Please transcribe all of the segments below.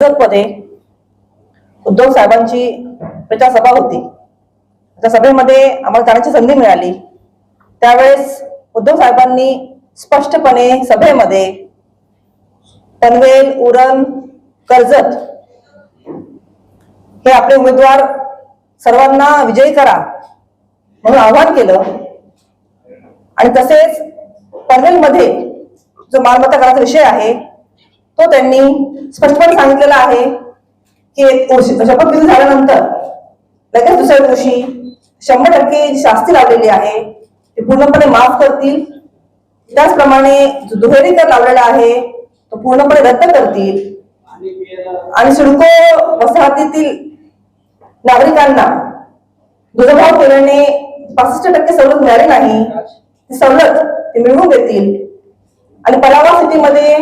मध्ये उद्धव साहेबांची प्रचार सभा होती. त्या सभेमध्ये आम्हाला जाण्याची संधी मिळाली. त्यावेळेस उद्धव साहेबांनी स्पष्टपणे सभेमध्ये पनवेल उरण कर्जत हे आपले उमेदवार सर्वांना विजयी करा म्हणून आवाहन केलं. आणि तसेच पनवेलमध्ये जो मालमत्ता कराचा विषय आहे तो त्यांनी स्पष्टपणे सांगितलेलं आहे की एक वर्ष- शपथविधी झाल्यानंतर लगेच दुसऱ्या दिवशी शंभर टक्के जी शास्ती लावलेली आहे ती पूर्णपणे माफ करतील. त्याचप्रमाणे जो दुहेरी कर लावलेला आहे तो पूर्णपणे रद्द करतील. आणि सिडको वसाहतीतील नागरिकांना दुर्भाव केल्याने पासष्ट टक्के सवलत मिळाली नाही ती सवलत ते मिळवून देतील. आणि पलावा सिटीमध्ये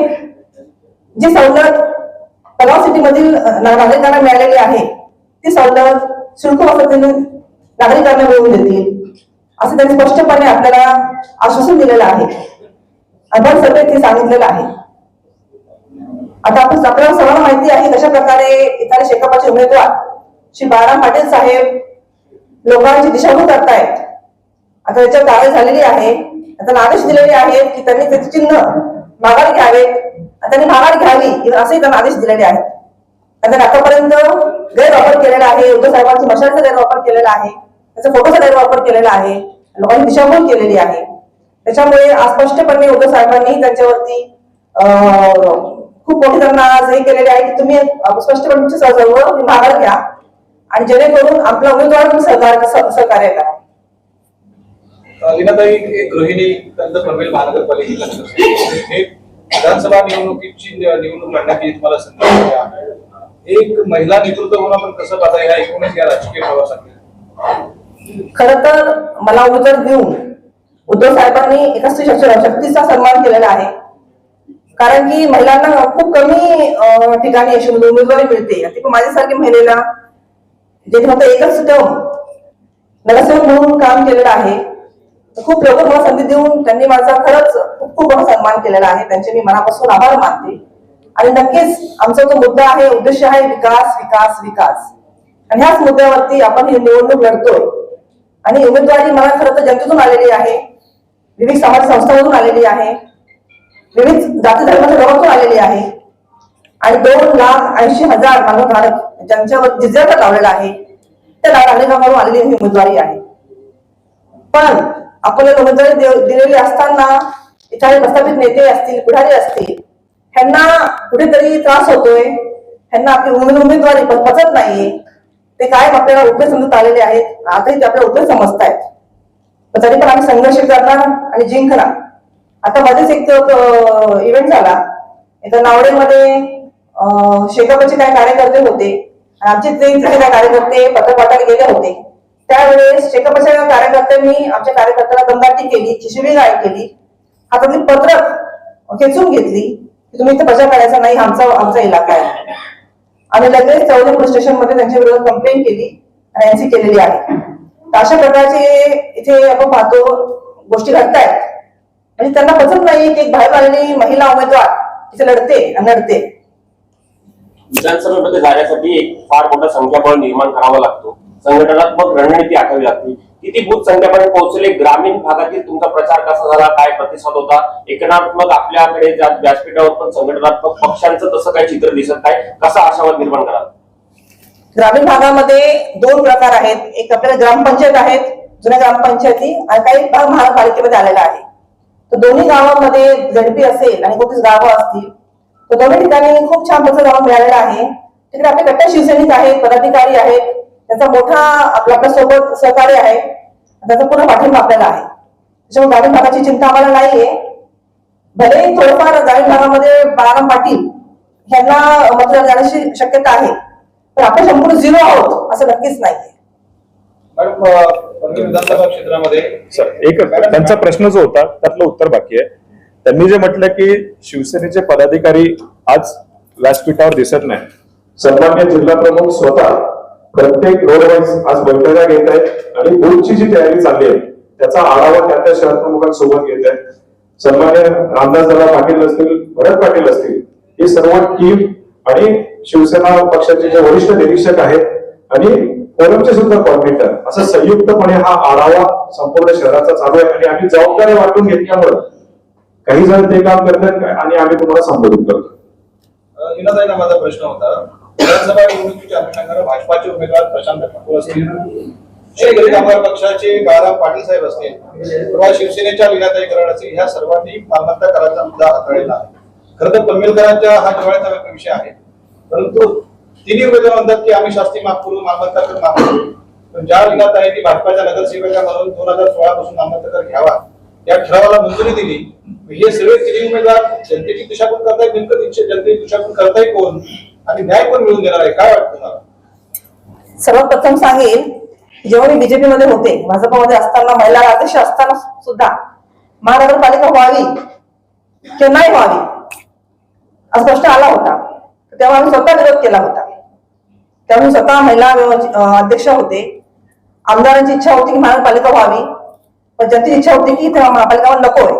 जी सवलत तलाव सिटी मधील नागरिकांना मिळालेली आहे. ती सवलत शुल्क वसतीने नागरिकांना मिळवून देतील. असं त्यांनी स्पष्टपणे आपल्याला आश्वासन दिलेलं आहे. अभ्यास सभेत हे सांगितलेलं आहे. आता आपण आपल्याला सर्वांना माहिती आहे कशा प्रकारे एखाद्या शेकापाचे उमेदवार श्री बाळाराम पाटील साहेब लोकांची दिशाभूल करतायत. आता त्याच्यावर कारवाई झालेली आहे. आता आदेश दिलेले आहेत की त्यांनी त्याचे चिन्ह माघार घ्यावेत. त्यांनी माघार घ्यावी असेही त्यांना आदेश दिलेले आहेत. आणि त्यांनी आतापर्यंत गैरवापर केलेला आहे उद्धव साहेबांच्या मशाचा गैरवापर केलेला आहे त्याचा फोटोचा गैरवापर केलेला आहे लोकांनी दिशाभूल केलेली आहे. त्याच्यामुळे आज स्पष्टपणे उद्धव साहेबांनी त्यांच्यावरती खूप मोठे त्यांना आज हे केलेले आहे की तुम्ही स्पष्टपणे तुमचे माघार घ्या आणि जेणेकरून आपला उमेदवार तुम्ही सहकार्य सहकार्य करा. लीनाताई एक गृहिणी विधानसभा निवडणुकीची निवडणूक लढण्याची तुम्हाला संधी आहे. एक महिला नेतृत्व म्हणून आपण कसं पाहता या एकूणच या राजकीय प्रवासात? खर तर मला उदर देऊन उद्धव साहेबांनी एका स्त्री शक्तीचा सन्मान केलेला आहे. कारण की महिलांना खूप कमी ठिकाणी अशी म्हणजे उमेदवारी मिळते. माझ्यासारखी महिलेला जे फक्त एकच टर्म नगरसेवक म्हणून काम केलेलं आहे. खूप लोक मला संधी देऊन त्यांनी माझा खरंच खूप खूप सन्मान केलेला आहे. त्यांचे मी मनापासून आभार मानते. आणि नक्कीच आमचा जो मुद्दा आहे उद्देश आहे विकास विकास विकास. आणि ह्याच मुद्द्यावरती आपण ही निवडणूक लढतोय. आणि उमेदवारी मला खरं तर जनतेतून आलेली आहे. विविध समाज संस्थांमधून आलेली आहे. विविध जाती धर्माच्या लोकांतून आलेली आहे. आणि दोन लाख ऐंशी हजार मानवधारक ज्यांच्यावर जिल्हा लावलेला आहे त्या नागरिकांकडून आलेली ही उमेदवारी आहे. पण आपण जबाबदारी दिलेली असताना इथे प्रस्थापित नेते असतील पुढारी असतील ह्यांना कुठेतरी त्रास होतोय. ह्यांना आपली उमेद उमेदवारी पचत नाहीये ते कायम आपल्याला उभे समजत आलेले आहेत. आताही ते आपल्याला उभे समजतायत. पण तरी पण आम्ही संघर्ष करणार आणि जिंकणार. आता मध्येच एक इव्हेंट झाला. इथं नावडेमध्ये शेकापचे काही कार्यकर्ते होते. आणि आमचे ते काय कार्यकर्ते पत्र गेले होते. त्यावेळेस शेकापच्या कार्यकर्त्यांनी आमच्या कार्यकर्त्याला दमदाटी केली शिशिवीगाळ केली हातातली पत्रक खेचून घेतली की तुम्ही इथे प्रचार करायचा नाही आमचा आमचा इलाका आहे. आम्ही लगेच चौधरी पोलीस स्टेशनमध्ये त्यांच्या विरोधात कंप्लेंट केली आणि यांची केलेली आहे. तर अशा प्रकारचे इथे आपण पाहतो गोष्टी घडतायत. म्हणजे त्यांना पचत नाही की एक बाहेर आलेली महिला उमेदवार इथे लढते आणि लढते विधानसभेमध्ये जाण्यासाठी एक फार मोठा संख्याबळ निर्माण करावा लागतो. संघटनात्मक रणनीती आखावी लागते. किती बूथ संख्यापर्यंत पोहोचले? ग्रामीण भागातील तुमचा प्रचार कसा झाला? काय प्रतिसाद होता? एकनात्मक आपल्याकडे ज्या व्यासपीठावर पण संघटनात्मक पक्षांचं तसं काही चित्र दिसत नाही. कसा आशावाद निर्माण कराल? ग्रामीण भागामध्ये दोन प्रकार आहेत. एक आपल्याला ग्रामपंचायत आहेत जुन्या ग्रामपंचायती आणि काही भाग महानगरपालिकेमध्ये आलेला आहे तर दोन्ही गावांमध्ये झडपी असेल आणि कोणतीच गावं असतील तर दोन्ही ठिकाणी खूप छान त्याचं गाव मिळालेलं आहे. तिकडे आपले कट्टर शिवसैनिक आहेत पदाधिकारी आहेत. त्याचा मोठा आपल्या आपल्यासोबत सहकार्य आहे. त्याचा पूर्ण पाठिंबा आपल्याला आहे. त्याच्यामुळे ग्रामीण भागाची चिंता आम्हाला नाहीये. भले थोडंफार ग्रामीण भागामध्ये बाळाराम पाटील यांना मतदान जाण्याची शक्यता आहे पण आपण संपूर्ण झिरो आहोत असं नक्कीच नाहीये. विधानसभा क्षेत्रामध्ये सर एक त्यांचा प्रश्न जो होता त्यातलं उत्तर बाकी आहे. त्यांनी जे म्हटलं की शिवसेनेचे पदाधिकारी आज व्यासपीठावर दिसत नाही. सन्मान्य जिल्हा प्रमुख स्वतः प्रत्येक रोड वाईज आज बैठका घेत आहेत आणि बोर्डची जी तयारी चालली आहे त्याचा आढावा त्या त्या शहर प्रमुखांसोबत घेत आहेत. सन्मान्य रामदास दादा पाटील असतील भरत पाटील असतील हे सर्व टीम आणि शिवसेना पक्षाचे जे वरिष्ठ निरीक्षक आहेत आणि फोरमचे सुद्धा कॉर्डिनेटर असं संयुक्तपणे हा आढावा संपूर्ण शहराचा चालू आहे. आणि आम्ही जबाबदारी वाटून घेतल्यामुळे काही जण ते काम करतात आणि आम्ही तुम्हाला संबोधित करतो. माझा प्रश्न होता. विधानसभा निवडणुकीच्या अनुषंगाने भाजपाचे उमेदवार प्रशांत ठाकूर असतील. शेतकरी कामगार पक्षाचे बाळाराम पाटील साहेब असतील. किंवा शिवसेनेच्या विनाताई कराड असतील ह्या सर्वांनी मालमत्ता कराचा मुद्दा हाताळलेला आहे. खरं तर पनवेलकरांच्या हा जिव्हाळ्याचा विषय आहे. परंतु तिन्ही उमेदवार म्हणतात की आम्ही शास्त्री माफ करू मालमत्ता कर माफ करू. पण ज्या विनाताईंनी भाजपाच्या नगरसेवका म्हणून दोन हजार सोळा पासून मालमत्ता कर घ्यावा या ठरावाला मंजुरी दिली हे सगळे तिन्ही उमेदवार जनतेची दिशाभूल करताय नेमकं त्यांची जनतेची दिशाभूल करताय कोण? आणि न्याय कोण मिळून देणार आहे? काय वाटतं सर्वप्रथम सांगेल जेव्हा मी बीजेपी मध्ये होते भाजपमध्ये असताना महिला अध्यक्ष असताना सुद्धा महानगरपालिका व्हावी किंवा नाही व्हावी असा प्रश्न आला होता. तेव्हा आम्ही स्वतः विरोध केला होता. त्यामुळे स्वतः महिला अध्यक्ष होते. आमदारांची इच्छा होती की महानगरपालिका व्हावी पण जनतेची इच्छा होती की तेव्हा महापालिका नकोय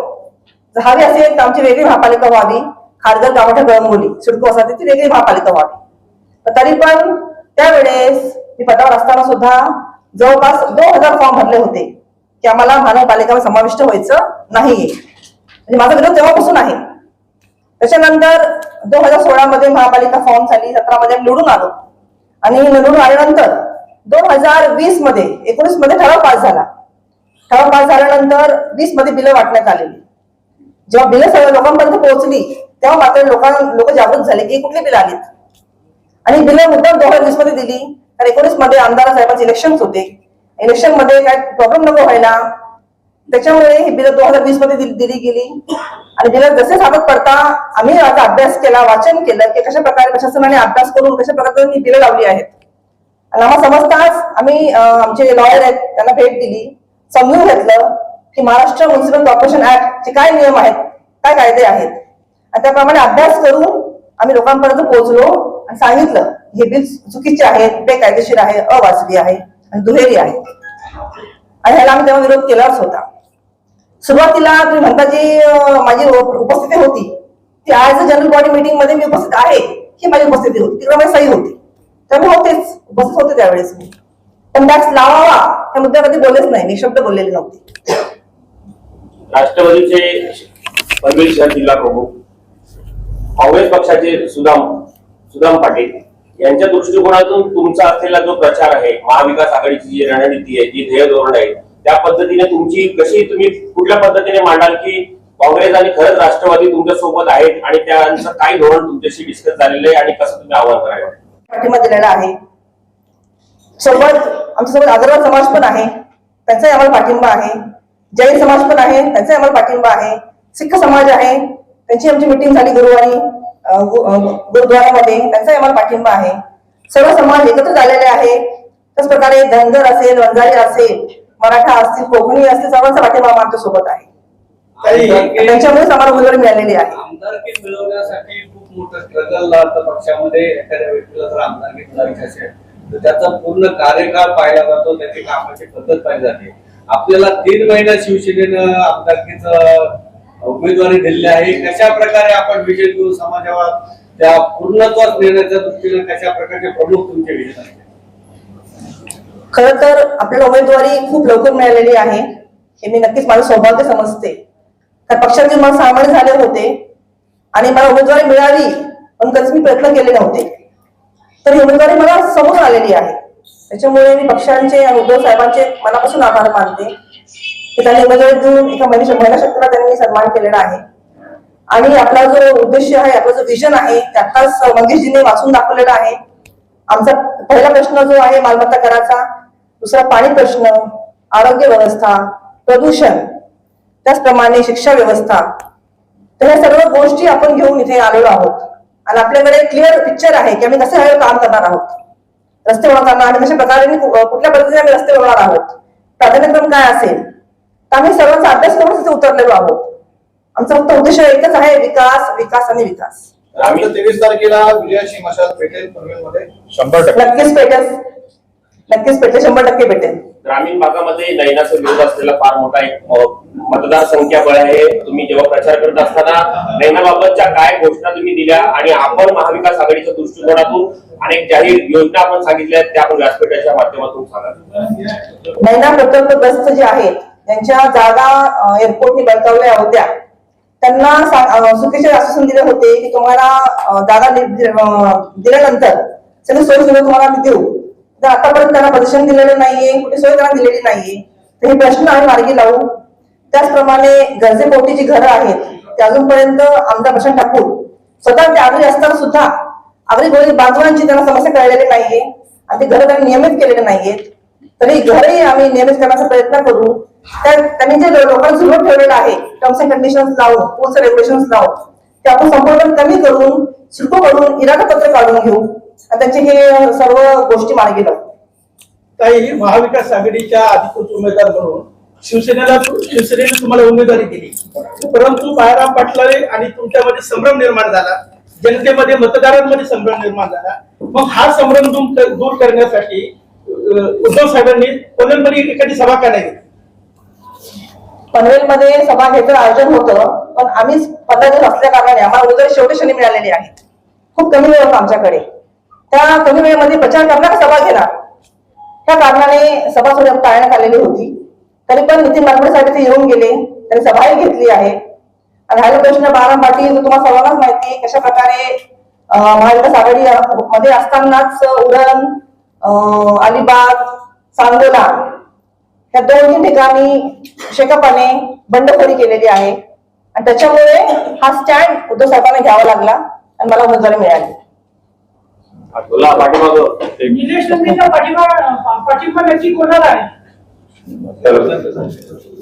हवी असेल तर आमची वेगळी महापालिका व्हावी. खारघर गावाच्या गळंबोली सिडको असा ती वेगळी महापालिका व्हावी. तरी पण त्यावेळेस मी पदावर असताना सुद्धा जवळपास दोन हजार फॉर्म भरले होते की आम्हाला महानगरपालिका समाविष्ट व्हायचं नाहीये. म्हणजे माझा विरोध तेव्हापासून आहे. त्याच्यानंतर दोन हजार सोळा मध्ये महापालिका फॉर्म झाली सतरा मध्ये निवडून आलो. आणि निवडून आल्यानंतर दोन हजार वीसमध्ये एकोणीसमध्ये ठराव पास झाला. ठराव पास झाल्यानंतर वीसमध्ये बिलं वाटण्यात आलेली. जेव्हा बिलं सगळ्या लोकांपर्यंत पोहोचली तेव्हा मात्र लोकांना लोक जागृत झाले की कुठली बिल आलीत? आणि बिलं मुद्दाम दोन हजार वीसमध्ये दिली. तर एकोणीसमध्ये आमदार साहेबांचे इलेक्शन होते. इलेक्शनमध्ये काय प्रॉब्लेम नको व्हायला. त्याच्यामुळे ही बिल दोन हजार वीसमध्ये दिली गेली. आणि बिलं जसे साधत पडता आम्ही आता अभ्यास केला वाचन केलं की कशा प्रकारे प्रशासनाने अभ्यास करून कशा प्रकारे ही बिलं लावली आहेत. आणि आम्हाला समजताच आम्ही आमचे लॉयर आहेत त्यांना भेट दिली. समजून घेतलं. की महाराष्ट्र म्युन्सिपल कॉर्पोरेशन ऍक्ट चे काय नियम आहेत? काय कायदे आहेत? आणि त्याप्रमाणे अभ्यास करून आम्ही लोकांपर्यंत पोहोचलो आणि सांगितलं हे बिल चुकीचे आहेत बेकायदेशीर आहे अवाजवी आहे आणि दुहेरी आहे. आणि ह्याला आम्ही तेव्हा विरोध केलाच होता. सुरुवातीला तुम्ही म्हणता जी माझी उपस्थिती होती ती आज जनरल बॉडी मीटिंगमध्ये मी उपस्थित आहे ही माझी उपस्थिती होती तिकडे माझी सही होती. त्यामुळे होतेच उपस्थित होते त्यावेळेस मी. पण टॅक्स लावावा त्या मुद्द्यामध्ये बोललेच नाही मी शब्द बोललेले नव्हते. राष्ट्रवादीचे पनवेल शहर जिल्हा प्रमुख काँग्रेस पक्षाचे सुदाम सुदाम पाटील यांच्या दृष्टिकोनातून तुमचा असलेला जो प्रचार आहे महाविकास आघाडीची जी रणनीती आहे जी ध्येय धोरण आहे त्या पद्धतीने तुमची कशी तुम्ही कुठल्या पद्धतीने मांडाल की काँग्रेस आणि खरंच राष्ट्रवादी तुमच्यासोबत आहेत आणि त्यांचं काय धोरण तुमच्याशी डिस्कस झालेलं आहे आणि कसं तुम्ही आव्हान करायला पाठिंबा दिलेला आहे. सोबत आमच्यासोबत आदरवाल समाज पण आहे. त्यांचाही आम्हाला पाठिंबा आहे. जैन समाज पण आहे त्यांचाही आम्हाला पाठिंबा आहे. सिख समाज आहे त्यांची आमची मिटिंग झाली गुरुवारी गुरुद्वारामध्ये त्यांचाही आम्हाला पाठिंबा आहे. सर्व समाज एकत्र झालेले आहे. त्याच प्रकारे धनगर असेल वंजारी असेल मराठा असतील कोकणी असतील सर्वांचा पाठिंबा आमच्यासोबत आहे. त्यांच्यामुळेच आम्हाला उमेदवारी मिळालेली आहे. आमदारकी मिळवण्यासाठी खूप मोठं स्ट्रगल आता पक्षामध्ये एखाद्या व्यक्तीला जर आमदारकी मिळायची असेल तर त्याचा पूर्ण कार्यकाळ पाहिला जातो त्याची कामाची पद्धत पाहिली जाते. आपल्याला तीन महिन्यात शिवसेनेनं आमदारकीच उमेदवारी दिलेली आहे. कशा प्रकारे आपण विजय घेऊ समाजावर? त्या पूर्णत्वास नेण्याच्या दृष्टीने कशा प्रकारचे प्रमुख तुमचे विजय आहेत? खर तर आपल्याला उमेदवारी खूप लवकर मिळालेली आहे. हे मी नक्कीच माझं सौभाग्य समजते. तर पक्षाचे मला सामान्य झाले होते आणि मला उमेदवारी मिळावी पण कधीच मी प्रयत्न केले नव्हते. तर ही उमेदवारी मला समोर आलेली आहे. त्याच्यामुळे मी पक्षांचे आणि उद्धव साहेबांचे मनापासून आभार मानते. की त्यांनी उमेदवारी देऊन एका महिला महिला शक्तीला त्यांनी सन्मान केलेला आहे. आणि आपला जो उद्देश आहे आपला जो विजन आहे ते मंगेशजीने वाचून दाखवलेला आहे. आमचा पहिला प्रश्न जो आहे मालमत्ता कराचा. दुसरा पाणी प्रश्न आरोग्य व्यवस्था प्रदूषण त्याचप्रमाणे शिक्षा व्यवस्था. तर ह्या सर्व गोष्टी आपण घेऊन इथे आलेलो आहोत. आणि आपल्याकडे क्लिअर पिक्चर आहे की आम्ही कसं हे काम करणार आहोत. रस्ते बनवताना आणि कशा प्रकारे कुठल्या पद्धतीने आम्ही रस्ते बनवणार आहोत? प्राधान्यक्रम काय असेल? तर आम्ही सर्वांचा अभ्यास करून तिथे उतरलेलो आहोत. आमचा फक्त उद्देश एकच आहे विकास विकास आणि विकास. आम्ही तेवीस तारखेला विजयाची मशाल पेटेल नक्कीच पेटेल. नक्कीच पेटेल शंभर टक्के पेटेल. ग्रामीण भागामध्ये नैनाचा विरोध असलेला फार मोठा एक मतदार संख्या बळ आहे. तुम्ही जेव्हा प्रचार करत असताना नैनाबाबतच्या काय घोषणा तुम्ही दिल्या? आणि आपण महाविकास आघाडीच्या दृष्टिकोनातून अनेक जाहीर योजना आपण सांगितल्या आहेत त्या आपण व्यासपीठाच्या माध्यमातून सांगा नैना प्रकल्पग्रस्त जे आहेत त्यांच्या जागा एअरपोर्टने बळकावल्या होत्या. त्यांना चुकीचे सुकेचे आश्वासन दिले होते की तुम्हाला जागा दिल्यानंतर सगळी सोय सुविधा तुम्हाला देऊ. तर आतापर्यंत त्यांना प्रदर्शन दिलेलं नाहीये कुठे सोय त्यांना दिलेली नाहीये. तर हे प्रश्न आम्ही मार्गी लावू. त्याचप्रमाणे गरजेपोटी जी घरं आहेत ते अजूनपर्यंत आमदार प्रशांत ठाकूर. स्वतः ते आगरी असताना सुद्धा आगरी गोळी बांधवांची त्यांना समस्या कळलेली नाहीये आणि ते घरं त्यांनी नियमित केलेले नाहीयेत तरी घरही आम्ही नियमित करण्याचा प्रयत्न करू. त्या त्यांनी जे लोकांना सुरुवात ठेवलेलं आहे टर्म्स अँड कंडिशन्स लावून रूल्स रेग्युलेशन लावून ते आपण संपूर्ण कमी करून शिल्प करून इरादा पत्र काढून घेऊ. त्यांचे हे सर्व गोष्टी मार्गी लावू काही महाविकास आघाडीच्या अधिकृत उमेदवार म्हणून शिवसेनेला शिवसेनेने तुम्हाला उमेदवारी दिली. परंतु बाळाराम पाटलारे आणि तुमच्यामध्ये संभ्रम निर्माण झाला. जनतेमध्ये मतदारांमध्ये संभ्रम निर्माण झाला. मग हा संभ्रम दूर करण्यासाठी उद्धव साहेबांनी कोल्हापुरी एखादी सभा का नाही? पनवेलमध्ये सभा घेतलं आयोजन होतं पण आम्ही पंधरा दिवस असल्या कारणाने आम्हाला उद्या शेवटी शनी मिळालेली आहे. खूप कमी वेळ होता आमच्याकडे. त्या कमी वेळेमध्ये प्रचार करणार सभा घेणार. त्या कारणाने सभा थोडी टाळण्यात आलेली होती. तरी पण नितीन नागपूर ते येऊन गेले. त्यांनी सभाही घेतली आहे. आणि राहिला प्रश्न बारा पाटील तुम्हाला सर्वांनाच माहिती कशा प्रकारे महाविकास आघाडी मध्ये असतानाच उरण अलिबाग सांगोला ह्या दोन तीन ठिकाणी शेकपाने बंडखोरी केलेली आहे. आणि त्याच्यामुळे हा स्टँड उद्धव साहेबांना घ्यावा लागला आणि मला उमेदवारी मिळाली. तुला पाठीमागं? निलेश लंकेचा पाठिंबा पाठिंबा नक्की कोणाला आहे?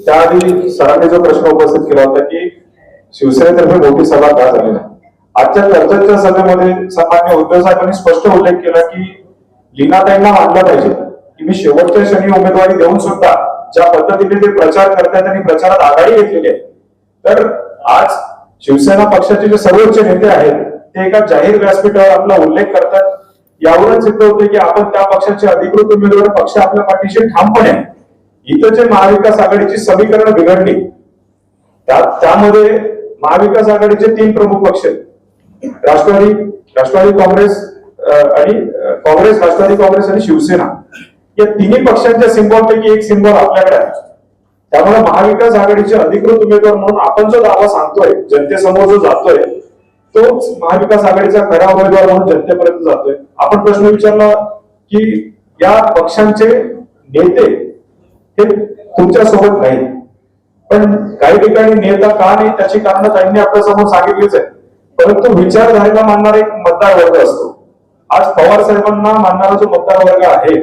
त्याआधी सरांनी जो प्रश्न उपस्थित केला होता की शिवसेनेतर्फे मोठी सभा का झाली नाही? आजच्या चर्चेच्या सभेमध्ये सन्मान्य उद्धव साहेबांनी स्पष्ट उल्लेख केला की लीनाताईंना मानलं पाहिजे. की मी शेवटच्या क्षणी उमेदवारी देऊन सुद्धा ज्या पद्धतीने ते प्रचार करतात आणि प्रचारात आघाडी घेतलेली आहे. तर आज शिवसेना पक्षाचे जे सर्वोच्च नेते आहेत ते एका जाहीर व्यासपीठावर आपला उल्लेख करतात. यावरून सिद्ध होते की आपण त्या पक्षाचे अधिकृत उमेदवार पक्ष आपल्या पाठीशी ठामपणे इथं जे महाविकास आघाडीची समीकरण बिघडली त्या- त्यामध्ये महाविकास आघाडीचे तीन प्रमुख पक्ष आहेत. राष्ट्रवादी राष्ट्रवादी काँग्रेस आणि काँग्रेस राष्ट्रवादी काँग्रेस आणि शिवसेना. या तिन्ही पक्षांच्या सिम्बॉल पैकी एक सिम्बॉल आपल्याकडे आहे. त्यामुळे महाविकास आघाडीचे अधिकृत उमेदवार म्हणून आपण जो दावा सांगतोय जनतेसमोर जो जातोय तो महाविकास आघाडीचा खरा उमेदवार म्हणून जनतेपर्यंत जातोय. आपण प्रश्न विचारला की या पक्षांचे नेते हे तुमच्यासोबत नाही पण काही ठिकाणी नेता का नाही त्याची कारण त्यांनी आपल्यासमोर सांगितलीच आहे परंतु विचारधारेला मानणारा एक मतदार वर्ग असतो. आज पवार साहेबांना मानणारा जो मतदार वर्ग आहे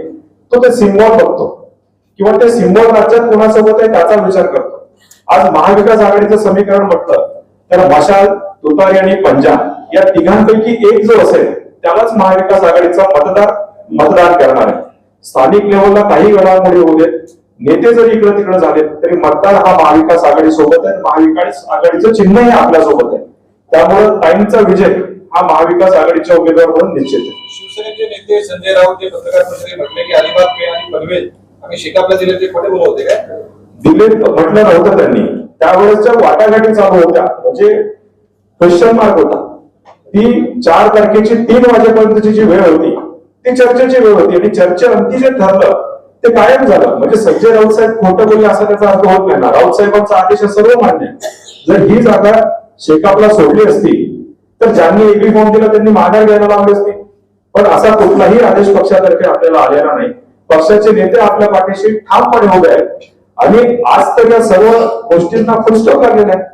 तो ते सिम्बॉल बघतो. किंवा ते सिम्बॉल राज्यात कोणासोबत आहे त्याचा विचार करतो. आज महाविकास आघाडीचं समीकरण म्हटलं तर मशाल तुतारी आणि पंजा या तिघांपैकी एक जो असेल त्यालाच महाविकास आघाडीचा मतदार मतदान करणार आहे. स्थानिक लेवलला काही घडामोडी होऊ देत नेते जरी इकडे तिकडे झाले तरी मतदार हा महाविकास आघाडी सोबत आहे. महाविकास आघाडीचं चिन्हही आपल्यासोबत आहे. त्यामुळे ताईंचा विजय हा महाविकास आघाडीच्या उमेदवार म्हणून निश्चित आहे. शिवसेनेचे नेते संजय राऊत हे पत्रकार परिषदेत म्हटले की अलिबाग पेण आणि पनवेल आम्ही शेकापला दिले ते खोटे होते काय? दिले म्हटलं नव्हतं त्यांनी. त्यावेळेसच्या वाटाघाटी चालू होत्या. म्हणजे क्वेश्चन मार्क होता. ती चार तारखेची तीन वाजेपर्यंतची जी वेळ होती ती चर्चेची वेळ होती आणि चर्चेअंती जे ठरलं ते कायम झालं. म्हणजे संजय राऊत साहेब खोटं बोलले असा त्याचा अर्थ होत नाही. ना राऊत साहेबांचा आदेश सर्व मान्य जर ही जागा शेकापला सोडली असती तर ज्यांनी एग्री फॉर्म दिला त्यांनी माघार घ्यायला लावली असती. पण असा कुठलाही आदेश पक्षातर्फे आपल्याला आलेला नाही. पक्षाचे नेते आपल्या पाठीशी ठामपणे उभे आहेत. आणि आज तर या सर्व गोष्टींना फुलस्टॉप लागलेला आहे.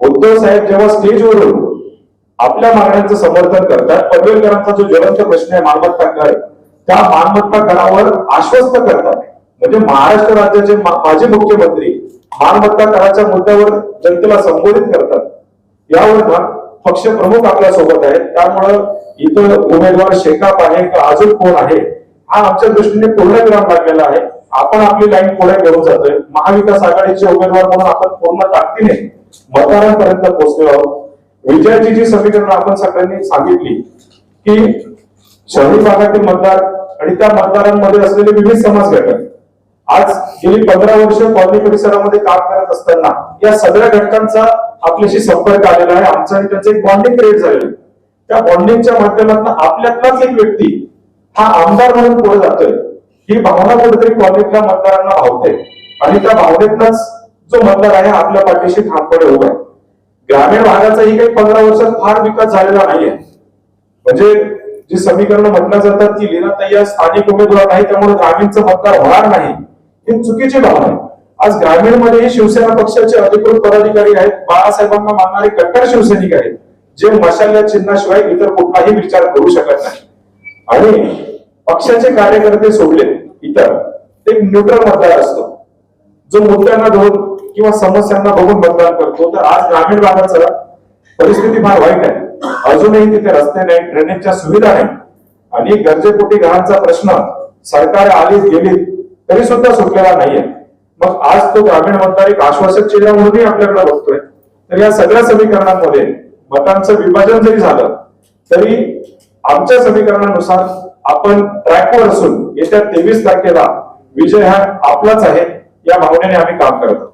उद्धव साहेब जेव्हा स्टेजवरून आपल्या मागण्यांचं समर्थन करतात पनवेलकरांचा जो ज्वलंत प्रश्न आहे मालमत्ता कर त्या मालमत्ता करावर आश्वस्त करतात. म्हणजे महाराष्ट्र राज्याचे माजी मुख्यमंत्री मालमत्ता कराच्या मुद्द्यावर जनतेला संबोधित करतात. यावर ना पक्ष प्रमुख आपल्यासोबत आहेत. त्यामुळं इथं उमेदवार शेकाप आहे का अजून कोण आहे? हा आमच्या दृष्टीने पूर्ण विराम लागलेला आहे. आपण आपली लाईन पुढे घेऊन जातोय. महाविकास आघाडीचे उमेदवार म्हणून आपण पूर्ण ताकदीने मतदारांपर्यंत पोहोचलो आहोत. विजयाची जी समीकरण आपण सगळ्यांनी सांगितली की शहरी भागातील मतदार आणि त्या मतदारांमध्ये असलेले विविध समाज घटक आज गेली पंधरा वर्ष कॉलनी परिसरामध्ये काम करत असताना या सगळ्या घटकांचा आपल्याशी संपर्क आलेला आहे. आमचा आणि त्यांचं एक बॉन्डिंग क्रिएट झालेलं आहे. त्या बॉन्डिंगच्या माध्यमातून आपल्यातलाच एक व्यक्ती हा आमदार म्हणून पुढे जातोय. ही भावना कुठेतरी कॉलनीतल्या मतदारांना भावते. आणि त्या भावनेतनच जो मतदार आहे आपल्या पाठीशी ठामपणे उभा आहे. ग्रामीण भागाचाही काही पंधरा वर्षात फार विकास झालेला नाहीये. म्हणजे जी समीकरणं म्हटल्या जातात ती लिहिण्यात या स्थानिक उमेदवार नाही त्यामुळे ग्रामीणचं मतदार होणार नाही ही चुकीची भावना आहे. आज ग्रामीणमध्येही शिवसेना पक्षाचे अधिकृत पदाधिकारी आहेत. बाळासाहेबांना मानणारे कट्टर शिवसैनिक आहेत. जे मशाल या चिन्हाशिवाय इतर कुठलाही विचार करू शकत नाही. आणि पक्षाचे कार्यकर्ते सोडले इतर. ते न्यूट्रल मतदार असतो. जो मुद्द्यांना धरून किंवा समस्यांना बघून मतदान करतो तर आज ग्रामीण भागाचा परिस्थिती फार वाईट आहे. अजूनही तिथे रस्ते नाही ड्रेनेजच्या सुविधा नाही. आणि गरजेपोटी घरांचा प्रश्न सरकार आली गेली तरी सुद्धा सुटलेला नाहीये. मग आज तो ग्रामीण मतदार एक आश्वासक चेहरा म्हणूनही आपल्याकडे बघतोय. तर या सगळ्या समीकरणांमध्ये मतांचं विभाजन जरी झालं तरी आमच्या समीकरणानुसार आपण ट्रॅकवर असून येत्या तेवीस तारखेला विजय हा आपलाच आहे या भावनेने आम्ही काम करत आहोत.